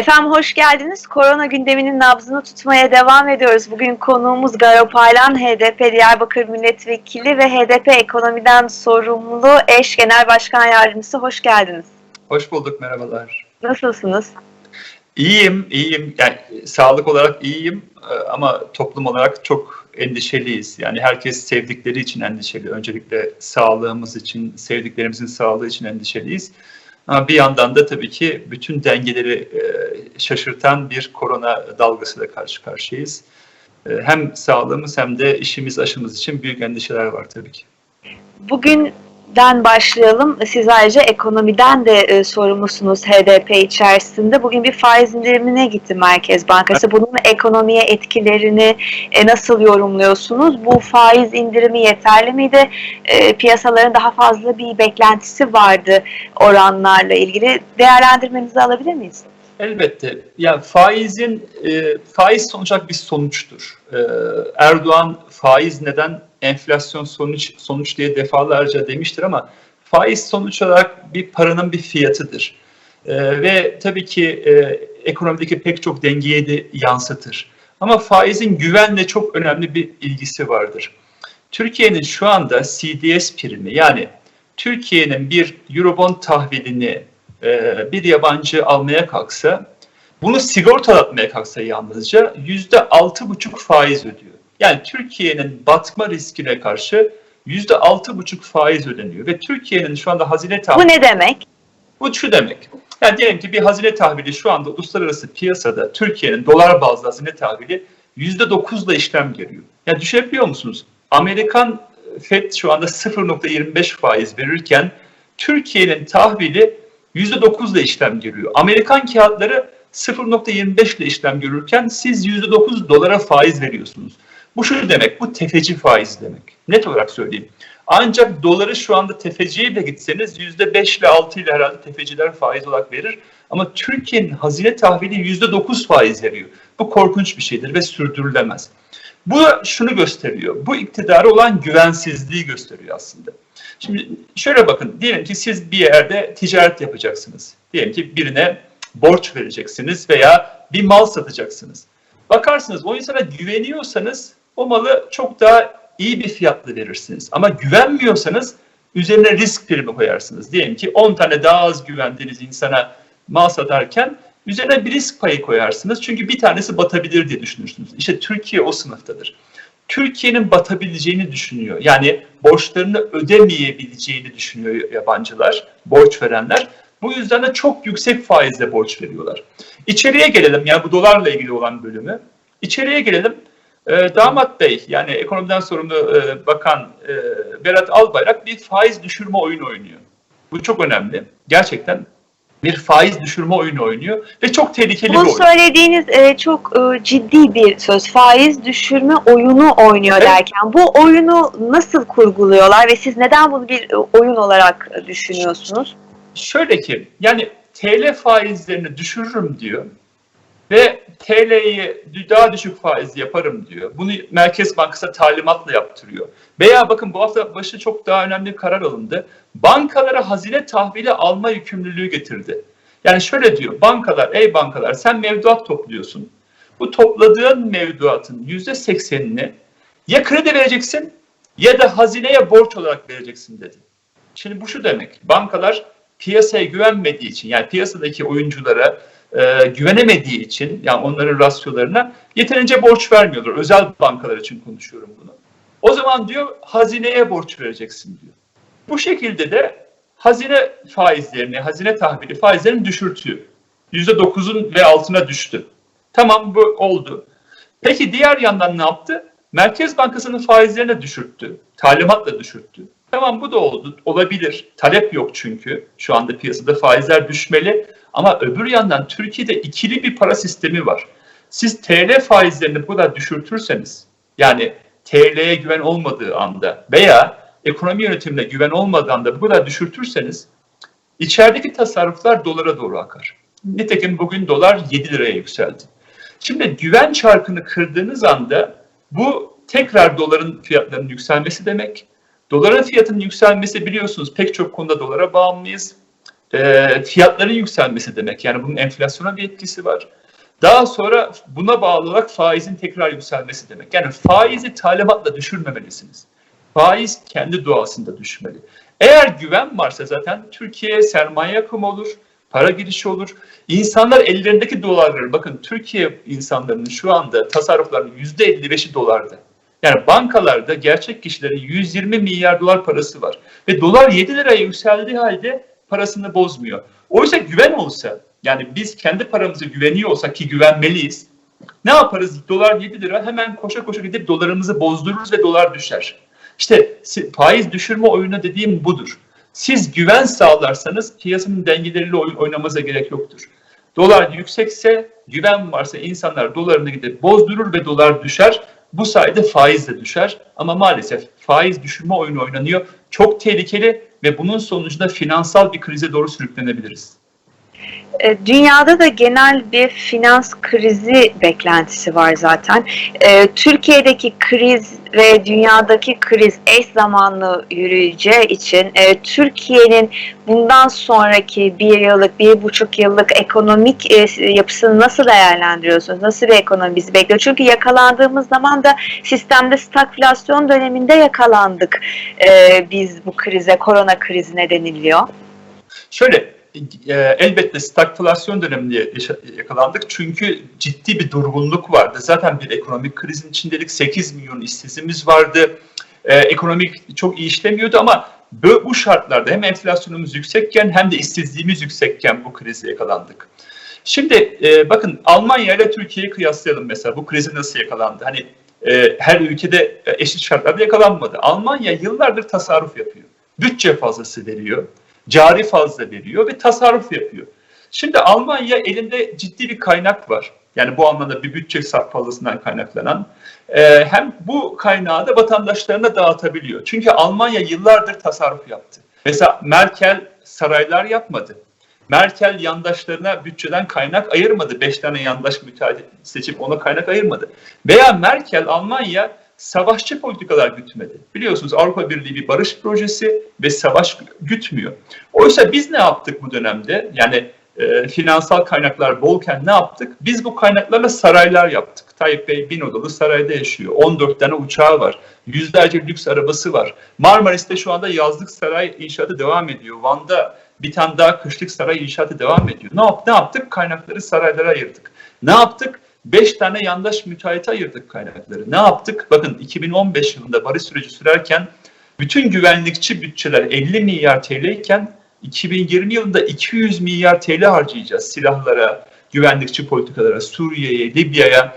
Efendim hoş geldiniz. Korona gündeminin nabzını tutmaya devam ediyoruz. Bugün konuğumuz Garo Paylan, HDP Diyarbakır Milletvekili ve HDP ekonomiden sorumlu eş genel başkan yardımcısı. Hoş geldiniz. Hoş bulduk, merhabalar. Nasılsınız? İyiyim, iyiyim. Yani sağlık olarak iyiyim e, ama toplum olarak çok endişeliyiz. Yani herkes sevdikleri için endişeli. Öncelikle sağlığımız için, sevdiklerimizin sağlığı için endişeliyiz. Ama bir yandan da tabii ki bütün dengeleri e, şaşırtan bir korona dalgasıyla karşı karşıyayız. E, Hem sağlığımız hem de işimiz, aşımız için büyük endişeler var tabii ki. Bugünden başlayalım. Siz ayrıca ekonomiden de e, sorumlusunuz HDP içerisinde. Bugün bir faiz indirimine gitti Merkez Bankası. Bunun ekonomiye etkilerini e, nasıl yorumluyorsunuz? Bu faiz indirimi yeterli miydi? E, piyasaların daha fazla bir beklentisi vardı oranlarla ilgili. Değerlendirmenizi alabilir miyiz? Elbette. Ya faizin e, faiz sonuç olarak bir sonuçtur. E, Erdoğan faiz neden enflasyon sonuç sonuç diye defalarca demiştir ama faiz sonuç olarak bir paranın bir fiyatıdır. E, ve tabii ki e, ekonomideki pek çok dengeye de yansıtır. Ama faizin güvenle çok önemli bir ilgisi vardır. Türkiye'nin şu anda CDS primi yani Türkiye'nin bir Eurobond tahvilini e, bir yabancı almaya kalksa, bunu sigortalatmaya kalksa yalnızca yüzde altı buçuk faiz ödüyor. Yani Türkiye'nin batma riskine karşı yüzde altı buçuk faiz ödeniyor ve Türkiye'nin şu anda hazine Bu tahvili ne demek? bu şu demek. Yani diyelim ki bir hazine tahvili şu anda uluslararası piyasada Türkiye'nin dolar bazlı hazine tahvili yüzde dokuzla işlem görüyor. Yani düşünebiliyor musunuz? Amerikan FED şu anda 0.25 faiz verirken Türkiye'nin tahvili %9 ile işlem görüyor. Amerikan kağıtları 0.25 ile işlem görürken siz %9 dolara faiz veriyorsunuz. Bu şu demek, bu tefeci faiz demek. Net olarak söyleyeyim. Ancak doları şu anda tefeciye de gitseniz %5 ile 6 ile herhalde tefeciler faiz olarak verir. Ama Türkiye'nin hazine tahvili %9 faiz veriyor. Bu korkunç bir şeydir ve sürdürülemez. Bu şunu gösteriyor. Bu iktidara olan güvensizliği gösteriyor aslında. Şimdi şöyle bakın. Diyelim ki siz bir yerde ticaret yapacaksınız. Diyelim ki birine borç vereceksiniz veya bir mal satacaksınız. Bakarsınız o insana güveniyorsanız o malı çok daha iyi bir fiyatla verirsiniz. Ama güvenmiyorsanız üzerine risk primi koyarsınız. Diyelim ki 10 tane daha az güvendiğiniz insana mal satarken üzerine bir risk payı koyarsınız. Çünkü bir tanesi batabilir diye düşünürsünüz. İşte Türkiye o sınıftadır. Türkiye'nin batabileceğini düşünüyor. Yani borçlarını ödemeyebileceğini düşünüyor yabancılar, borç verenler. Bu yüzden de çok yüksek faizle borç veriyorlar. İçeriye gelelim, yani bu dolarla ilgili olan bölümü. İçeriye gelelim. Ee, Damat Bey, yani ekonomiden sorumlu e, bakan e, Berat Albayrak bir faiz düşürme oyunu oynuyor. Bu çok önemli. Gerçekten bir faiz düşürme oyunu oynuyor ve çok tehlikeli Bu bir oyun. söylediğiniz e, çok e, ciddi bir söz. Faiz düşürme oyunu oynuyor Evet. derken bu oyunu nasıl kurguluyorlar ve siz neden bunu bir e, oyun olarak düşünüyorsunuz? Şöyle ki yani TL faizlerini düşürürüm diyor ve TL'yi daha düşük faiz yaparım diyor. Bunu Merkez Bankası talimatla yaptırıyor. Veya bakın bu hafta başı çok daha önemli bir karar alındı. Bankalara hazine tahvili alma yükümlülüğü getirdi. Yani şöyle diyor bankalar ey bankalar sen mevduat topluyorsun. Bu topladığın mevduatın yüzde seksenini ya kredi vereceksin ya da hazineye borç olarak vereceksin dedi. Şimdi bu şu demek. Bankalar piyasaya güvenmediği için yani piyasadaki oyunculara e, güvenemediği için yani onların rasyolarına yeterince borç vermiyorlar. Özel bankalar için konuşuyorum bunu. O zaman diyor hazineye borç vereceksin diyor. Bu şekilde de hazine faizlerini, hazine tahvili faizlerini düşürtüyor. %9'un ve altına düştü. Tamam bu oldu. Peki diğer yandan ne yaptı? Merkez Bankası'nın faizlerini de düşürttü. Talimatla düşürttü. Tamam bu da oldu. Olabilir. Talep yok çünkü. Şu anda piyasada faizler düşmeli. Ama öbür yandan Türkiye'de ikili bir para sistemi var. Siz TL faizlerini bu kadar düşürtürseniz yani TL'ye güven olmadığı anda veya ekonomi yönetimine güven olmadığı anda bu kadar düşürtürseniz içerideki tasarruflar dolara doğru akar. Nitekim bugün dolar 7 liraya yükseldi. Şimdi güven çarkını kırdığınız anda bu tekrar doların fiyatlarının yükselmesi demek. Doların fiyatının yükselmesi biliyorsunuz pek çok konuda dolara bağımlıyız. E, fiyatların yükselmesi demek. Yani bunun enflasyona bir etkisi var. Daha sonra buna bağlı olarak faizin tekrar yükselmesi demek. Yani faizi talimatla düşürmemelisiniz. Faiz kendi doğasında düşmeli. Eğer güven varsa zaten Türkiye'ye sermaye akımı olur, para girişi olur. İnsanlar ellerindeki dolarları, bakın Türkiye insanlarının şu anda tasarruflarının %55'i dolarda. Yani bankalarda gerçek kişilerin 120 milyar dolar parası var. Ve dolar 7 liraya yükseldiği halde parasını bozmuyor. Oysa güven olsa, yani biz kendi paramıza güveniyor olsak ki güvenmeliyiz. Ne yaparız? Dolar 7 lira hemen koşa koşa gidip dolarımızı bozdururuz ve dolar düşer. İşte faiz düşürme oyunu dediğim budur. Siz güven sağlarsanız piyasanın dengeleriyle oyun gerek yoktur. Dolar yüksekse, güven varsa insanlar dolarını gidip bozdurur ve dolar düşer. Bu sayede faiz de düşer. Ama maalesef faiz düşürme oyunu oynanıyor. Çok tehlikeli ve bunun sonucunda finansal bir krize doğru sürüklenebiliriz. E, Dünyada da genel bir finans krizi beklentisi var zaten. E, Türkiye'deki kriz ve dünyadaki kriz eş zamanlı yürüyeceği için e, Türkiye'nin bundan sonraki bir yıllık, bir buçuk yıllık ekonomik yapısını nasıl değerlendiriyorsunuz? Nasıl bir ekonomi bizi bekliyor? Çünkü yakalandığımız zaman da sistemde stagflasyon döneminde yakalandık. Biz bu krize, korona krizi nedeniyle. Şöyle, e, elbette stagflasyon döneminde yakalandık çünkü ciddi bir durgunluk vardı. Zaten bir ekonomik krizin içindeydik. 8 milyon işsizimiz vardı. E, ekonomik çok iyi işlemiyordu ama bu şartlarda hem enflasyonumuz yüksekken hem de işsizliğimiz yüksekken bu krize yakalandık. Şimdi e, bakın Almanya ile Türkiye'yi kıyaslayalım mesela bu krize nasıl yakalandı? Hani e, her ülkede eşit şartlarda yakalanmadı. Almanya yıllardır tasarruf yapıyor. Bütçe fazlası veriyor cari fazla veriyor ve tasarruf yapıyor. Şimdi Almanya elinde ciddi bir kaynak var. Yani bu anlamda bir bütçe fazlasından kaynaklanan. Ee, hem bu kaynağı da vatandaşlarına dağıtabiliyor. Çünkü Almanya yıllardır tasarruf yaptı. Mesela Merkel saraylar yapmadı. Merkel yandaşlarına bütçeden kaynak ayırmadı. Beş tane yandaş müteahhit seçip ona kaynak ayırmadı. Veya Merkel Almanya savaşçı politikalar gütmedi. Biliyorsunuz Avrupa Birliği bir barış projesi ve savaş gütmüyor. Oysa biz ne yaptık bu dönemde? Yani e, finansal kaynaklar bolken ne yaptık? Biz bu kaynaklarla saraylar yaptık. Tayyip Bey bin odalı sarayda yaşıyor. 14 tane uçağı var. Yüzlerce lüks arabası var. Marmaris'te şu anda yazlık saray inşaatı devam ediyor. Van'da bir tane daha kışlık saray inşaatı devam ediyor. Ne, yap, ne yaptık? Kaynakları saraylara ayırdık. Ne yaptık? 5 tane yandaş müteahhite ayırdık kaynakları. Ne yaptık? Bakın 2015 yılında barış süreci sürerken bütün güvenlikçi bütçeler 50 milyar TL iken 2020 yılında 200 milyar TL harcayacağız silahlara, güvenlikçi politikalara, Suriye'ye, Libya'ya.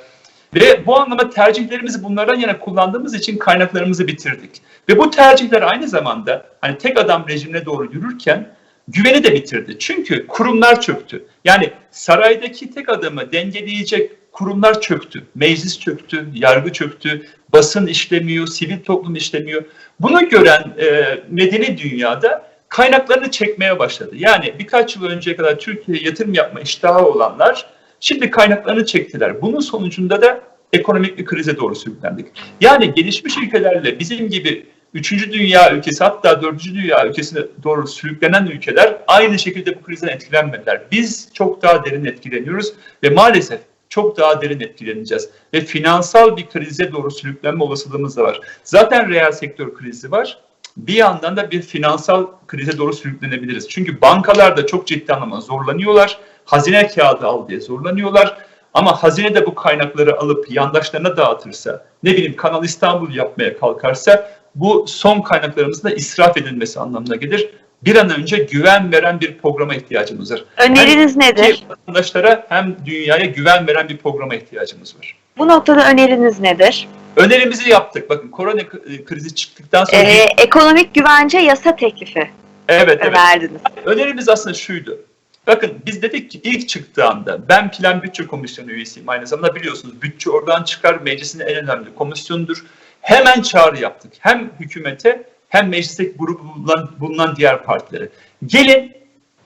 Ve bu anlamda tercihlerimizi bunlardan yana kullandığımız için kaynaklarımızı bitirdik. Ve bu tercihler aynı zamanda hani tek adam rejimine doğru yürürken güveni de bitirdi. Çünkü kurumlar çöktü. Yani saraydaki tek adamı dengeleyecek kurumlar çöktü. Meclis çöktü, yargı çöktü, basın işlemiyor, sivil toplum işlemiyor. Bunu gören e, medeni dünyada kaynaklarını çekmeye başladı. Yani birkaç yıl önceye kadar Türkiye'ye yatırım yapma iştahı olanlar şimdi kaynaklarını çektiler. Bunun sonucunda da ekonomik bir krize doğru sürüklendik. Yani gelişmiş ülkelerle bizim gibi üçüncü dünya ülkesi hatta dördüncü dünya ülkesine doğru sürüklenen ülkeler aynı şekilde bu krizden etkilenmediler. Biz çok daha derin etkileniyoruz ve maalesef çok daha derin etkileneceğiz. Ve finansal bir krize doğru sürüklenme olasılığımız da var. Zaten reel sektör krizi var. Bir yandan da bir finansal krize doğru sürüklenebiliriz. Çünkü bankalar da çok ciddi anlamda zorlanıyorlar. Hazine kağıdı al diye zorlanıyorlar. Ama hazine de bu kaynakları alıp yandaşlarına dağıtırsa, ne bileyim Kanal İstanbul yapmaya kalkarsa bu son kaynaklarımızın da israf edilmesi anlamına gelir bir an önce güven veren bir programa ihtiyacımız var. Öneriniz hem nedir? Vatandaşlara hem dünyaya güven veren bir programa ihtiyacımız var. Bu noktada öneriniz nedir? Önerimizi yaptık. Bakın korona krizi çıktıktan sonra... Ee, ekonomik güvence yasa teklifi evet, evet. verdiniz. Önerimiz aslında şuydu. Bakın biz dedik ki ilk çıktığında ben Plan Bütçe Komisyonu üyesiyim aynı zamanda biliyorsunuz bütçe oradan çıkar meclisin en önemli komisyonudur. Hemen çağrı yaptık. Hem hükümete hem meclisteki grubu bulunan, bulunan diğer partilere. Gelin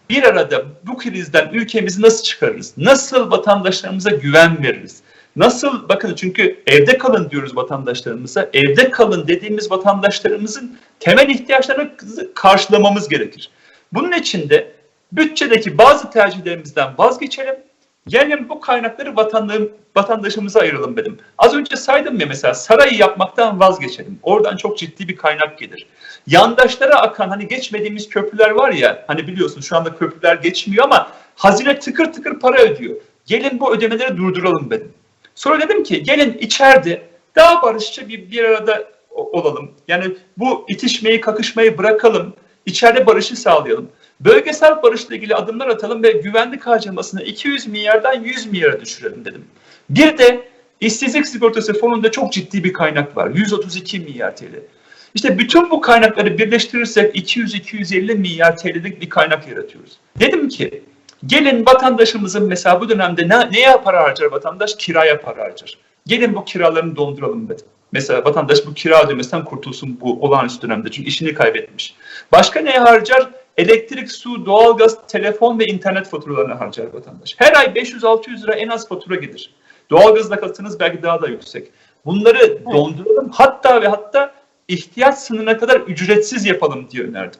bir arada bu krizden ülkemizi nasıl çıkarırız? Nasıl vatandaşlarımıza güven veririz? Nasıl bakın çünkü evde kalın diyoruz vatandaşlarımıza. Evde kalın dediğimiz vatandaşlarımızın temel ihtiyaçlarını karşılamamız gerekir. Bunun için de bütçedeki bazı tercihlerimizden vazgeçelim. Gelin bu kaynakları vatandaşım, vatandaşımıza ayıralım dedim. Az önce saydım ya mesela sarayı yapmaktan vazgeçelim. Oradan çok ciddi bir kaynak gelir. Yandaşlara akan hani geçmediğimiz köprüler var ya hani biliyorsun şu anda köprüler geçmiyor ama hazine tıkır tıkır para ödüyor. Gelin bu ödemeleri durduralım dedim. Sonra dedim ki gelin içeride daha barışçı bir, bir arada olalım. Yani bu itişmeyi, kakışmayı bırakalım. İçeride barışı sağlayalım. Bölgesel barışla ilgili adımlar atalım ve güvenlik harcamasını 200 milyardan 100 milyara düşürelim dedim. Bir de işsizlik sigortası fonunda çok ciddi bir kaynak var. 132 milyar TL. İşte bütün bu kaynakları birleştirirsek 200-250 milyar TL'lik bir kaynak yaratıyoruz. Dedim ki gelin vatandaşımızın mesela bu dönemde ne, neye para harcar vatandaş? Kiraya para harcar. Gelin bu kiralarını donduralım dedim. Mesela vatandaş bu kira ödemesinden kurtulsun bu olağanüstü dönemde çünkü işini kaybetmiş. Başka neye harcar? Elektrik, su, doğalgaz, telefon ve internet faturalarını harcar vatandaş. Her ay 500-600 lira en az fatura gelir. Doğalgazla katsanız belki daha da yüksek. Bunları donduralım hatta ve hatta ihtiyaç sınırına kadar ücretsiz yapalım diye önerdim.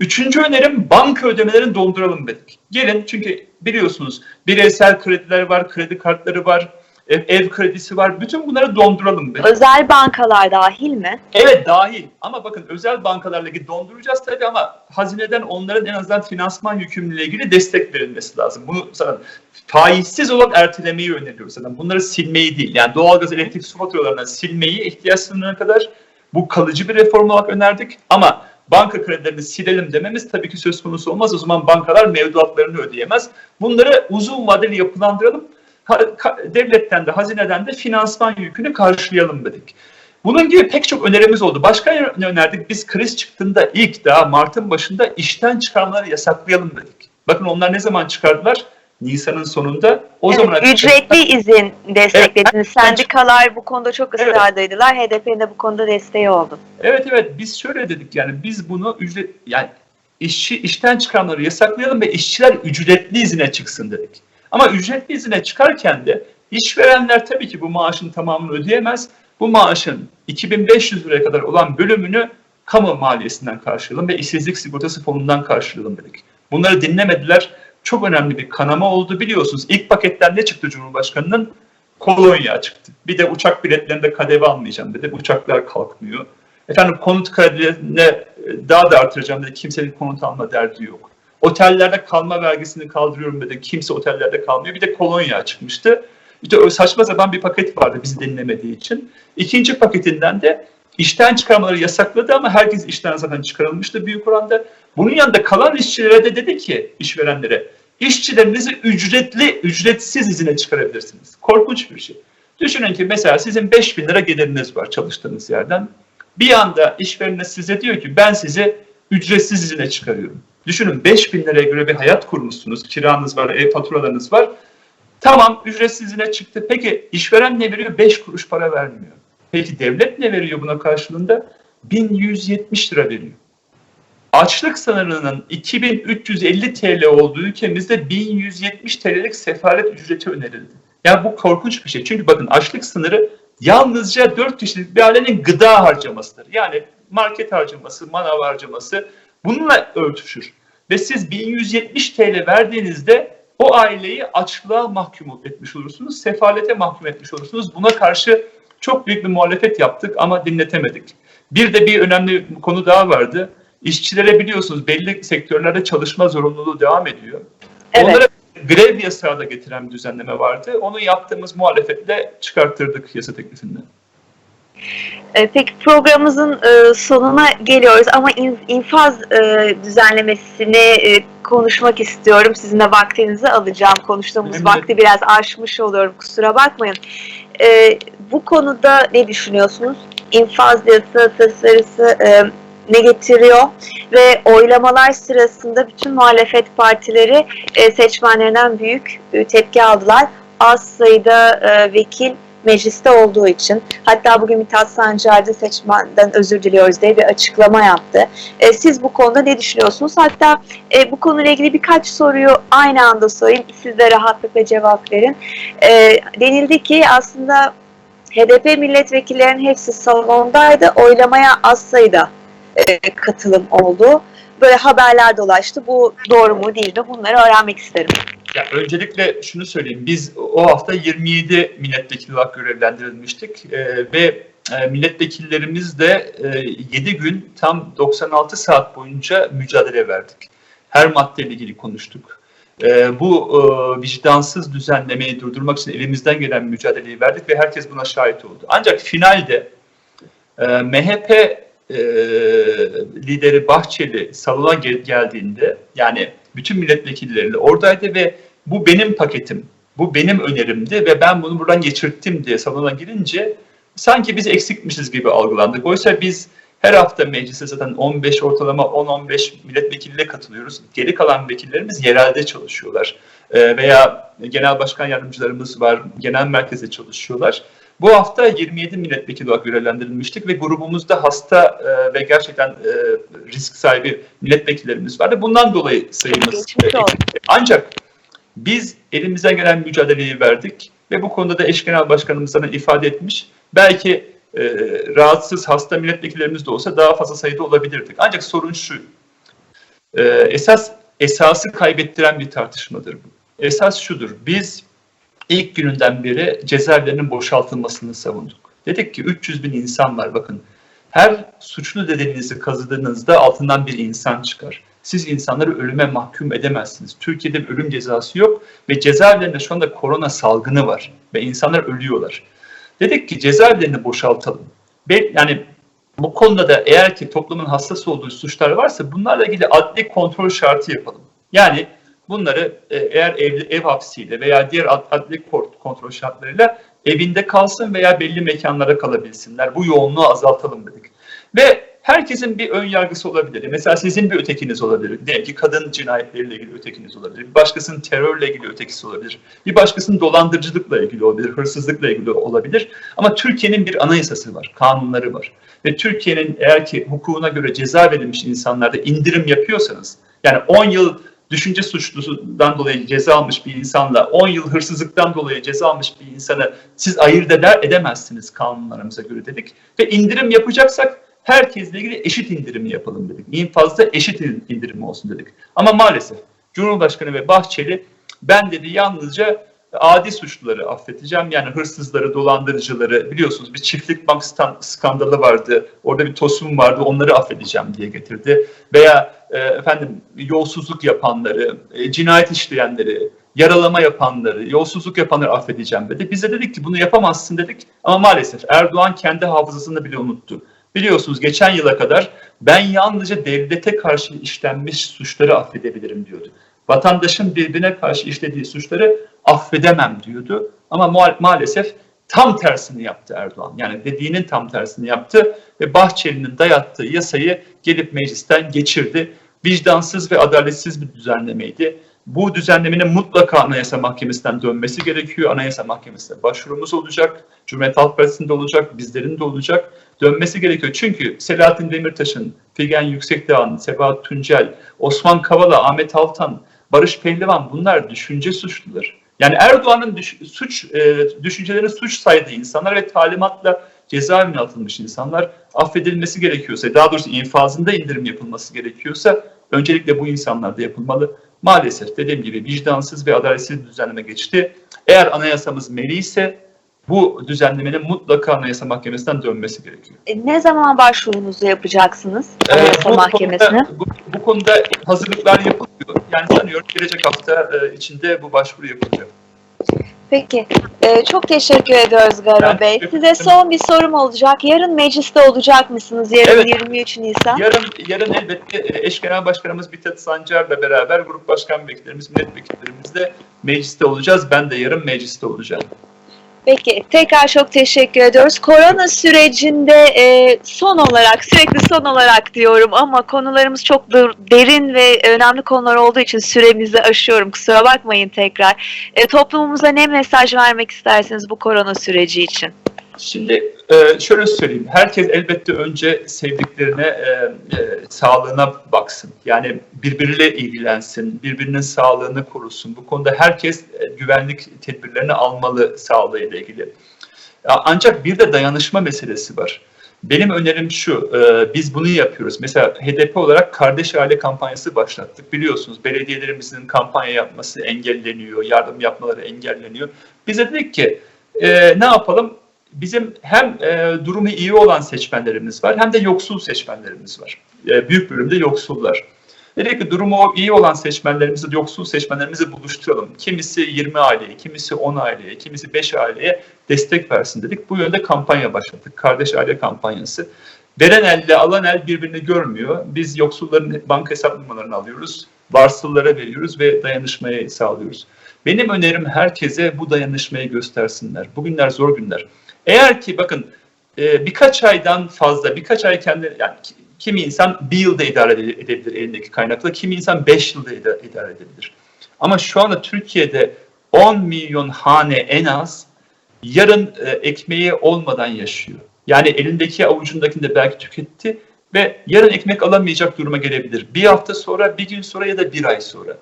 Üçüncü önerim banka ödemelerini donduralım dedik. Gelin çünkü biliyorsunuz bireysel krediler var, kredi kartları var, ev, ev kredisi var. Bütün bunları donduralım dedik. Özel bankalar dahil mi? Evet dahil ama bakın özel bankalarla donduracağız tabii ama hazineden onların en azından finansman yükümlülüğüyle ilgili destek verilmesi lazım. Bunu sana faizsiz olarak ertelemeyi öneriyoruz zaten. Bunları silmeyi değil. Yani doğalgaz, elektrik, su faturalarından silmeyi ihtiyaç sınırına kadar bu kalıcı bir reform olarak önerdik. Ama banka kredilerini silelim dememiz tabii ki söz konusu olmaz. O zaman bankalar mevduatlarını ödeyemez. Bunları uzun vadeli yapılandıralım. Devletten de hazineden de finansman yükünü karşılayalım dedik. Bunun gibi pek çok önerimiz oldu. Başka ne önerdik? Biz kriz çıktığında ilk daha Mart'ın başında işten çıkarmaları yasaklayalım dedik. Bakın onlar ne zaman çıkardılar? Nisan'ın sonunda. O Evet, zaman ücretli izin desteklediniz. Sendikalar bu konuda çok ısrardaydılar. HDP'nin de bu konuda desteği oldu. Evet evet biz şöyle dedik yani biz bunu ücret yani işçi işten çıkanları yasaklayalım ve işçiler ücretli izine çıksın dedik. Ama ücretli izine çıkarken de işverenler tabii ki bu maaşın tamamını ödeyemez. Bu maaşın 2500 liraya kadar olan bölümünü kamu maliyesinden karşılayalım ve işsizlik sigortası fonundan karşılayalım dedik. Bunları dinlemediler. Çok önemli bir kanama oldu biliyorsunuz. İlk paketten ne çıktı Cumhurbaşkanı'nın? Kolonya çıktı. Bir de uçak biletlerinde kadeve almayacağım dedi. Uçaklar kalkmıyor. Efendim konut kredilerine daha da artıracağım dedi. Kimsenin konut alma derdi yok. Otellerde kalma vergisini kaldırıyorum dedi. Kimse otellerde kalmıyor. Bir de kolonya çıkmıştı. İşte saçma sapan bir paket vardı bizi dinlemediği için. İkinci paketinden de işten çıkarmaları yasakladı ama herkes işten zaten çıkarılmıştı büyük oranda. Bunun yanında kalan işçilere de dedi ki işverenlere işçilerinizi ücretli, ücretsiz izine çıkarabilirsiniz. Korkunç bir şey. Düşünün ki mesela sizin 5000 lira geliriniz var çalıştığınız yerden. Bir anda işvereniniz size diyor ki ben sizi ücretsiz izine çıkarıyorum. Düşünün 5000 liraya göre bir hayat kurmuşsunuz. Kiranız var, ev faturalarınız var. Tamam ücretsiz izine çıktı. Peki işveren ne veriyor? 5 kuruş para vermiyor. Peki devlet ne veriyor buna karşılığında? 1170 lira veriyor. Açlık sınırının 2350 TL olduğu ülkemizde 1170 TL'lik sefalet ücreti önerildi. Ya bu korkunç bir şey. Çünkü bakın açlık sınırı yalnızca 4 kişilik bir ailenin gıda harcamasıdır. Yani market harcaması, manav harcaması bununla örtüşür. Ve siz 1170 TL verdiğinizde o aileyi açlığa mahkum etmiş olursunuz, sefalete mahkum etmiş olursunuz. Buna karşı çok büyük bir muhalefet yaptık ama dinletemedik. Bir de bir önemli konu daha vardı. İşçilere biliyorsunuz belli sektörlerde çalışma zorunluluğu devam ediyor. Evet. Onlara grev yasağı da getiren bir düzenleme vardı. Onu yaptığımız muhalefetle çıkarttırdık yasa teklifinden. E, Peki programımızın e, sonuna geliyoruz ama in- infaz e, düzenlemesini konuşmak istiyorum. Sizin de vaktinizi alacağım. Konuştuğumuz Önemli. vakti biraz aşmış oluyorum. Kusura bakmayın. Bu konuda ne düşünüyorsunuz? İnfaz yasa tasarısı ne getiriyor? Ve oylamalar sırasında bütün muhalefet partileri seçmenlerinden büyük tepki aldılar. Az sayıda vekil mecliste olduğu için hatta bugün Mithat Sancar da seçmenden özür diliyoruz diye bir açıklama yaptı. E, siz bu konuda ne düşünüyorsunuz? Hatta e, bu konuyla ilgili birkaç soruyu aynı anda sorayım. Siz de rahatlıkla cevap verin. E, denildi ki aslında HDP milletvekillerinin hepsi salondaydı. Oylamaya az sayıda e, katılım oldu. böyle haberler dolaştı. Bu doğru mu değil mi? Bunları öğrenmek isterim. Ya öncelikle şunu söyleyeyim. Biz o hafta 27 milletvekili olarak görevlendirilmiştik Ee, ve e, milletvekillerimiz de e, 7 gün tam 96 saat boyunca mücadele verdik. Her maddeyle ilgili konuştuk. Ee, bu e, vicdansız düzenlemeyi durdurmak için elimizden gelen mücadeleyi verdik ve herkes buna şahit oldu. Ancak finalde e, MHP e, lideri Bahçeli salona gel- geldiğinde yani bütün milletvekilleriyle oradaydı ve bu benim paketim, bu benim önerimdi ve ben bunu buradan geçirttim diye salona girince sanki biz eksikmişiz gibi algılandık. Oysa biz her hafta meclise zaten 15 ortalama 10-15 milletvekiliyle katılıyoruz. Geri kalan vekillerimiz yerelde çalışıyorlar. Ee, veya genel başkan yardımcılarımız var, genel merkezde çalışıyorlar. Bu hafta 27 milletvekili olarak görevlendirilmiştik ve grubumuzda hasta e, ve gerçekten e, risk sahibi milletvekillerimiz vardı. Bundan dolayı sayımız e, ancak biz elimizden gelen mücadeleyi verdik ve bu konuda da eş genel başkanımız ifade etmiş. Belki e, rahatsız hasta milletvekillerimiz de olsa daha fazla sayıda olabilirdik. Ancak sorun şu, e, esas esası kaybettiren bir tartışmadır bu. Esas şudur, biz ilk gününden beri cezaevlerinin boşaltılmasını savunduk. Dedik ki 300 bin insan var bakın. Her suçlu dediğinizi kazıdığınızda altından bir insan çıkar. Siz insanları ölüme mahkum edemezsiniz. Türkiye'de bir ölüm cezası yok ve cezaevlerinde şu anda korona salgını var ve insanlar ölüyorlar. Dedik ki cezaevlerini boşaltalım. Yani bu konuda da eğer ki toplumun hassas olduğu suçlar varsa bunlarla ilgili adli kontrol şartı yapalım. Yani bunları e, eğer ev, ev hapsiyle veya diğer ad- adli kontrol şartlarıyla evinde kalsın veya belli mekanlara kalabilsinler. Bu yoğunluğu azaltalım dedik. Ve herkesin bir ön yargısı olabilir. Mesela sizin bir ötekiniz olabilir. Diyelim ki kadın cinayetleriyle ilgili ötekiniz olabilir. Bir başkasının terörle ilgili ötekisi olabilir. Bir başkasının dolandırıcılıkla ilgili olabilir, hırsızlıkla ilgili olabilir. Ama Türkiye'nin bir anayasası var, kanunları var. Ve Türkiye'nin eğer ki hukukuna göre ceza verilmiş insanlarda indirim yapıyorsanız, yani 10 yıl düşünce suçlusundan dolayı ceza almış bir insanla 10 yıl hırsızlıktan dolayı ceza almış bir insanı siz ayırt eder edemezsiniz kanunlarımıza göre dedik. Ve indirim yapacaksak herkesle ilgili eşit indirimi yapalım dedik. İnfazda eşit indirimi olsun dedik. Ama maalesef Cumhurbaşkanı ve Bahçeli ben dedi yalnızca adi suçluları affedeceğim. Yani hırsızları, dolandırıcıları biliyorsunuz bir çiftlik bank skandalı vardı. Orada bir tosun vardı. Onları affedeceğim diye getirdi. Veya e, efendim yolsuzluk yapanları, e, cinayet işleyenleri, yaralama yapanları, yolsuzluk yapanları affedeceğim dedi. Biz de dedik ki bunu yapamazsın dedik. Ama maalesef Erdoğan kendi hafızasını bile unuttu. Biliyorsunuz geçen yıla kadar ben yalnızca devlete karşı işlenmiş suçları affedebilirim diyordu. Vatandaşın birbirine karşı işlediği suçları affedemem diyordu. Ama ma- maalesef tam tersini yaptı Erdoğan. Yani dediğinin tam tersini yaptı ve Bahçeli'nin dayattığı yasayı gelip meclisten geçirdi. Vicdansız ve adaletsiz bir düzenlemeydi. Bu düzenlemenin mutlaka Anayasa Mahkemesi'nden dönmesi gerekiyor. Anayasa Mahkemesi'ne başvurumuz olacak. Cumhuriyet Halk Partisi'nde olacak, bizlerin de olacak. Dönmesi gerekiyor. Çünkü Selahattin Demirtaş'ın, Figen Yüksekdağ'ın, Sebahat Tuncel, Osman Kavala, Ahmet Altan, Barış Pehlivan bunlar düşünce suçluları. Yani Erdoğan'ın düş- suç e, düşüncelerini suç saydığı insanlar ve talimatla cezaevine atılmış insanlar affedilmesi gerekiyorsa, daha doğrusu infazında indirim yapılması gerekiyorsa öncelikle bu insanlar da yapılmalı. Maalesef dediğim gibi vicdansız ve adaletsiz düzenleme geçti. Eğer anayasamız meri ise bu düzenlemenin mutlaka Anayasa Mahkemesi'nden dönmesi gerekiyor. E, Ne zaman başvurunuzu yapacaksınız Ee, Anayasa bu Mahkemesi'ne? Konuda, bu, bu konuda hazırlıklar yapılıyor. Yani sanıyorum gelecek hafta e, içinde bu başvuru yapılacak. Peki. E, çok teşekkür ediyoruz Garo Ben Bey. Size son bir sorum olacak. Yarın mecliste olacak mısınız? Yarın Evet. 23 Nisan. Yarın yarın elbette e, eş genel başkanımız Mithat Sancar'la beraber grup başkan vekillerimiz, milletvekillerimiz de mecliste olacağız. Ben de yarın mecliste olacağım. Peki tekrar çok teşekkür ediyoruz. Korona sürecinde e, son olarak sürekli son olarak diyorum ama konularımız çok derin ve önemli konular olduğu için süremizi aşıyorum. Kusura bakmayın tekrar. E, toplumumuza ne mesaj vermek istersiniz bu korona süreci için? Şimdi e, şöyle söyleyeyim. Herkes elbette önce sevdiklerine, e, e, sağlığına baksın. Yani birbiriyle ilgilensin, birbirinin sağlığını korusun. Bu konuda herkes güvenlik tedbirlerini almalı sağlığıyla ilgili. Ancak bir de dayanışma meselesi var. Benim önerim şu, biz bunu yapıyoruz. Mesela HDP olarak kardeş aile kampanyası başlattık. Biliyorsunuz belediyelerimizin kampanya yapması engelleniyor, yardım yapmaları engelleniyor. Biz de dedik ki ne yapalım? Bizim hem e, durumu iyi olan seçmenlerimiz var hem de yoksul seçmenlerimiz var. E, büyük bölümde yoksullar. Dedik ki durumu iyi olan seçmenlerimizi, yoksul seçmenlerimizi buluşturalım. Kimisi 20 aileye, kimisi 10 aileye, kimisi 5 aileye destek versin dedik. Bu yönde kampanya başlattık. Kardeş aile kampanyası. Veren elle alan el birbirini görmüyor. Biz yoksulların banka hesap numaralarını alıyoruz. Varsıllara veriyoruz ve dayanışmayı sağlıyoruz. Benim önerim herkese bu dayanışmayı göstersinler. Bugünler zor günler. Eğer ki bakın e, birkaç aydan fazla, birkaç ay kendi yani ki- kimi insan bir yılda idare ede- edebilir elindeki kaynakla, kimi insan beş yılda ida- idare edebilir. Ama şu anda Türkiye'de 10 milyon hane en az yarın e, ekmeği olmadan yaşıyor. Yani elindeki avucundakini de belki tüketti ve yarın ekmek alamayacak duruma gelebilir. Bir hafta sonra, bir gün sonra ya da bir ay sonra.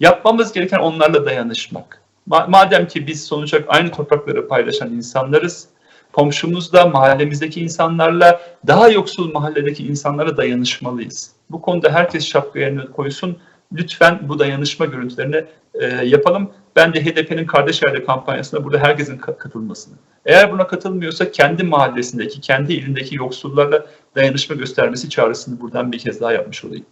Yapmamız gereken onlarla dayanışmak. Ma- madem ki biz sonuç olarak aynı toprakları paylaşan insanlarız, komşumuzla, mahallemizdeki insanlarla, daha yoksul mahalledeki insanlara dayanışmalıyız. Bu konuda herkes şapkaya elini koysun. Lütfen bu dayanışma görüntülerini e, yapalım. Ben de HDP'nin kardeş aile kampanyasına burada herkesin ka- katılmasını. Eğer buna katılmıyorsa kendi mahallesindeki, kendi ilindeki yoksullarla dayanışma göstermesi çağrısını buradan bir kez daha yapmış olayım.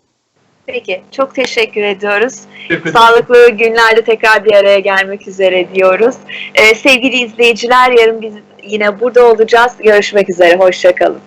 Peki, çok teşekkür ediyoruz. Teşekkür. Sağlıklı günlerde tekrar bir araya gelmek üzere diyoruz. Ee, sevgili izleyiciler, yarın biz yine burada olacağız. Görüşmek üzere, hoşçakalın.